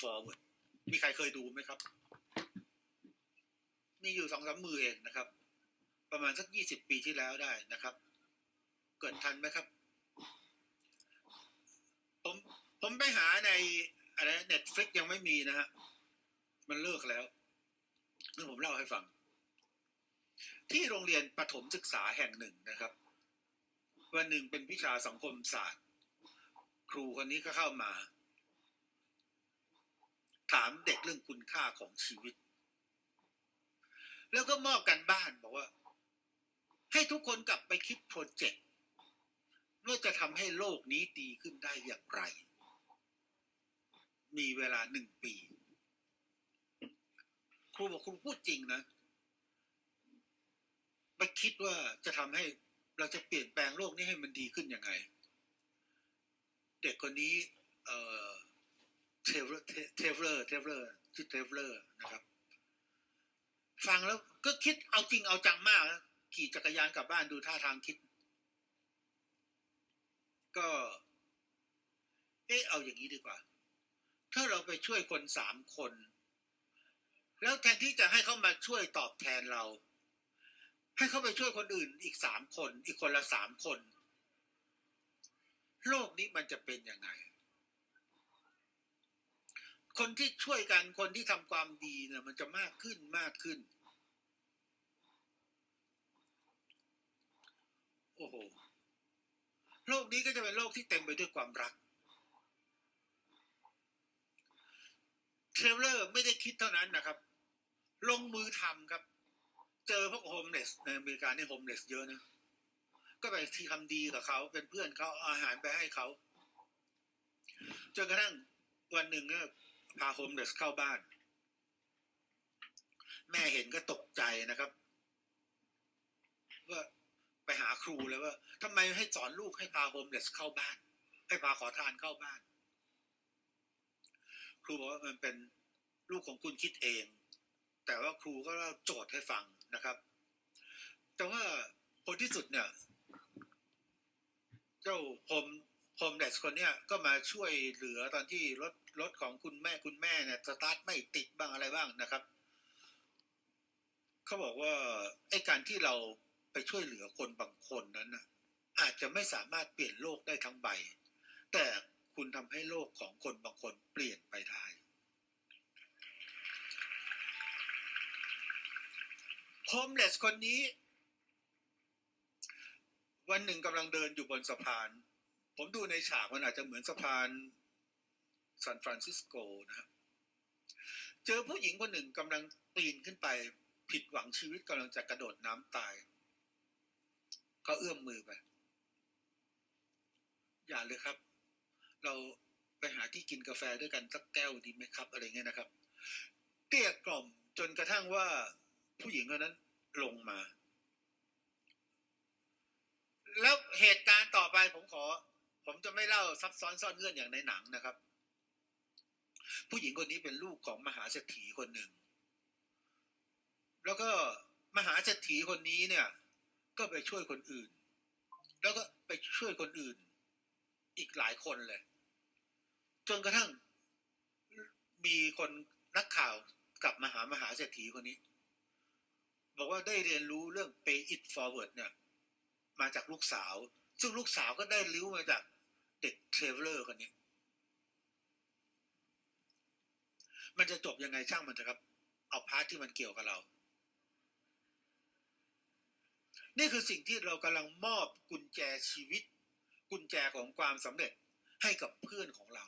forward มีใครเคยดูไหมครับ มีอยู่สองสามมือเองนะครับ ประมาณสักยี่สิบปีที่แล้วได้นะครับ เกิดทันไหมครับ ผมผมไปหาในอะไรเน็ตฟลิกยังไม่มีนะฮะ มันเลิกแล้วนี่ผมเล่าให้ฟัง ที่โรงเรียนประถมศึกษาแห่งหนึ่งนะครับ วันหนึ่งเป็นวิชาสังคมศาสตร์ ครูคนนี้ก็เข้ามา ถามเด็กเรื่องคุณค่าของชีวิต แล้วก็มอบกันบ้านบอกว่า ให้ทุกคนกลับไปคิดโปรเจกต์ว่าจะทำให้โลกนี้ดีขึ้นได้อย่างไร มีเวลาหนึ่งปี ครูบอกครูพูดจริงนะไม่คิดว่าจะทำให้เราจะเปลี่ยนแปลงโลกนี้ให้มันดีขึ้นยังไง เด็กคนนี้ เอ่อ เทเลอร์เทเลอร์เทเลอร์ชื่อเทเลอร์นะครับ ฟังแล้วก็คิดเอาจริงเอาจังมาก ขี่จักรยานกลับบ้านดูท่าทางคิด ก็ เออเอาอย่างนี้ดีกว่า ถ้าเราไปช่วยคนสามคน แล้วแทนที่จะให้เขามาช่วยตอบแทนเรา ให้เขาไปช่วยคนอื่นอีกสามคน อีกคนละสามคน โลกนี้มันจะเป็นยังไง คนที่ช่วยกันคนที่ทำความดีเนี่ยมันจะมากขึ้นมากขึ้น โอ้โหโลกนี้ก็จะเป็นโลกที่เต็มไปด้วยความรักเทรเลอร์ไม่ได้คิดเท่านั้นนะครับ ลงมือทำครับ เจอพวกโฮมเลสในอเมริกานี่โฮมเลสเยอะนะ ก็ไปที่ทำดีกับเขาเป็นเพื่อนเขาอาอาหารไปให้เขาจนกระทั่งวันหนึ่งก็ พาโฮมเลสเข้าบ้าน แม่เห็นก็ตกใจนะครับว่าไปหาครูเลยว่าทำไมให้สอนลูกให้พาโฮมเลสเข้าบ้าน ให้พาขอทานเข้าบ้าน ครูบอกว่ามันเป็นลูกของคุณคิดเอง แต่ว่าครูก็เล่าโจทย์ให้ฟังนะครับ แต่ว่าผลที่สุดเนี่ย เจ้าโฮม โฮมเลสคนเนี้ยก็มาช่วยเหลือตอนที่รถรถของคุณแม่คุณแม่เนี่ยสตาร์ทไม่ติดบ้างอะไรบ้างนะครับเขาบอกว่าไอ้การที่เราไปช่วยเหลือคนบางคนนั้นนะอาจจะไม่สามารถเปลี่ยนโลกได้ทั้งใบ แต่คุณทำให้โลกของคนบางคนเปลี่ยนไปได้โฮมเลสคนนี้ วันหนึ่งกำลังเดินอยู่บนสะพาน ผมดูในฉากมันอาจจะเหมือนสะพานซานฟรานซิสโกนะครับเจอผู้หญิงคนหนึ่งกำลังปีนขึ้นไป ผิดหวังชีวิตกำลังจะกระโดดน้ำตายเขาเอื้อมมือไป อย่าเลยครับ เราไปหาที่กินกาแฟด้วยกันสักแก้วดีไหมครับ อะไรเงี้ยนะครับเกลี้ยกล่อมจนกระทั่งว่าผู้หญิงคนนั้นลงมา แล้วเหตุการณ์ต่อไปผมขอ ผมจะไม่เล่าซับซ้อนซ่อนเงื่อนอย่างในหนังนะครับ ผู้หญิงคนนี้เป็นลูกของมหาเศรษฐีคนหนึ่ง แล้วก็มหาเศรษฐีคนนี้เนี่ย ก็ไปช่วยคนอื่น แล้วก็ไปช่วยคนอื่น อีกหลายคนเลย จนกระทั่งมีคนนักข่าวกลับมาหามหาเศรษฐีคนนี้ บอกว่าได้เรียนรู้เรื่อง pay it forward เนี่ย มาจากลูกสาว ซึ่งลูกสาวก็ได้ริ้วมาจากเด็กเทรเวลเลอร์คนนี้ มันจะจบยังไงช่างมันเถอะครับ เอาพาร์ทที่มันเกี่ยวกับเรา นี่คือสิ่งที่เรากำลังมอบกุญแจชีวิต กุญแจของความสำเร็จให้กับเพื่อนของเรา